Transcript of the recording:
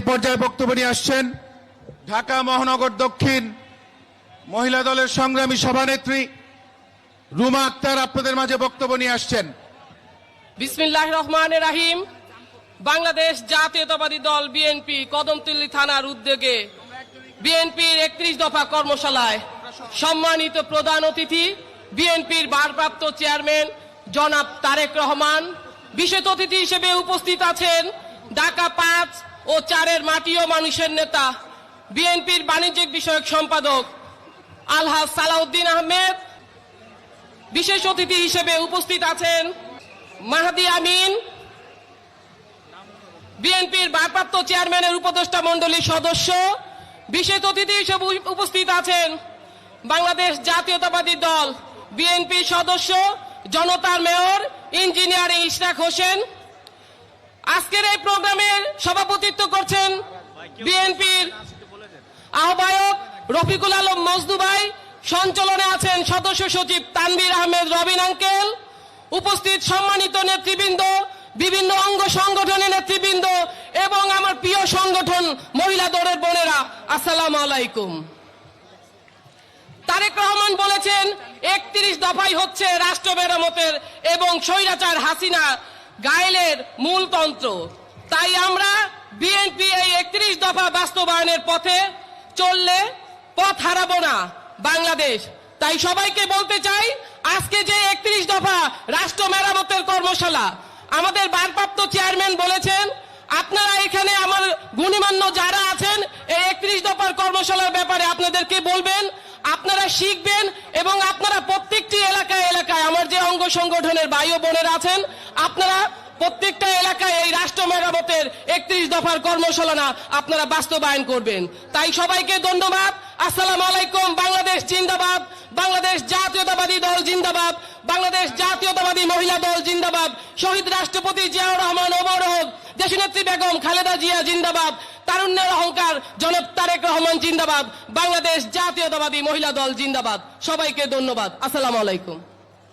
এই পর্যায়ে বক্তব্য নিয়ে আসছেন ঢাকা মহানগর দক্ষিণ মহিলা দলের সংগ্রামী সভানেত্রী রুমা আক্তার আপনাদের মাঝে বক্তব্য নিয়ে আসছেন। বিসমিল্লাহ রহমান রাহিম। বাংলাদেশ জাতীয়তাবাদী দল বিএনপি কদমতলী থানার উদ্যোগে বিএনপির একত্রিশ দফা কর্মশালায় সম্মানিত প্রধান অতিথি বিএনপির ভারপ্রাপ্ত চেয়ারম্যান জনাব তারেক রহমান। বিশেষ অতিথি হিসেবে উপস্থিত আছেন ঢাকা পাঁচ ও চারের মাটি ও মানুষের নেতা। বিএনপির বাণিজ্যিক বিষয়ক সম্পাদক আলহাজ সালাউদ্দিন আহমেদ। বিশেষ অতিথি হিসেবে উপস্থিত আছেন মাহাদি আমিন। বিএনপির ভারপ্রাপ্ত চেয়ারম্যানের উপদেষ্টা মণ্ডলীর সদস্য। বিশেষ অতিথি হিসেবে উপস্থিত আছেন বাংলাদেশ জাতীয়তাবাদী দল বিএনপির সদস্য, জনতার মেয়র, ইঞ্জিনিয়ার ইশরাক হোসেন। আজকের এই প্রোগ্রামের সভাপতিত্ব করছেন বিএনপির আহ্বায়ক রফিকুল আলম মজদুবাই সঞ্চালনে আছেন সদস্য সচিব তানভীর আহমেদ, রবিন আঙ্কেল। উপস্থিত সম্মানিত নেতৃবৃন্দ, বিভিন্ন অঙ্গ সংগঠনের নেতৃবৃন্দ এবং আমার প্রিয় সংগঠন মহিলা দলের বোনেরা, আসসালামু আলাইকুম। তারেক রহমান বলেছেন, একত্রিশ দফাই হচ্ছে রাষ্ট্র মেরামতের এবং স্বৈরাচার হাসিনা গায়েলের মূল তন্ত্র। তাই আমরা বিএনপি এই একত্রিশ দফা বাস্তবায়নের পথে চললে পথ হারাবো না বাংলাদেশ। তাই সবাইকে বলতে চাই, আজকে যে একত্রিশ দফা রাষ্ট্র মেরামতের কর্মশালা, আমাদের ভারপ্রাপ্ত চেয়ারম্যান বলেছেন, আপনারা এখানে আমার গুণীমান্য যারা আছেন, এই একত্রিশ দফার কর্মশালার ব্যাপারে আপনাদেরকে বলবেন, আপনারা শিখবেন এবং আপনারা প্রত্যেকটি এলাকায় এলাকায় আমার যে অঙ্গ সংগঠনের ভাই ও বোনেরা আছেন আপনারা প্রত্যেকটা এলাকায় এই রাষ্ট্র মেরামতের একত্রিশ দফার কর্মশালা আপনারা বাস্তবায়ন করবেন। তাই সবাইকে ধন্যবাদ। আসসালাম আলাইকুম। বাংলাদেশ জিন্দাবাদ। বাংলাদেশ জাতীয়তাবাদী দল জিন্দাবাদ। বাংলাদেশ জাতীয়তাবাদী মহিলা দল জিন্দাবাদ। শহীদ রাষ্ট্রপতি জিয়াউর রহমান ওমর হোক দেশনেত্রী বেগম খালেদা জিয়া জিন্দাবাদ। তারুণ্যের অহংকার জনাব তারেক রহমান জিন্দাবাদ। বাংলাদেশ জাতীয়তাবাদী মহিলা দল জিন্দাবাদ। সবাইকে ধন্যবাদ। আসসালামু আলাইকুম।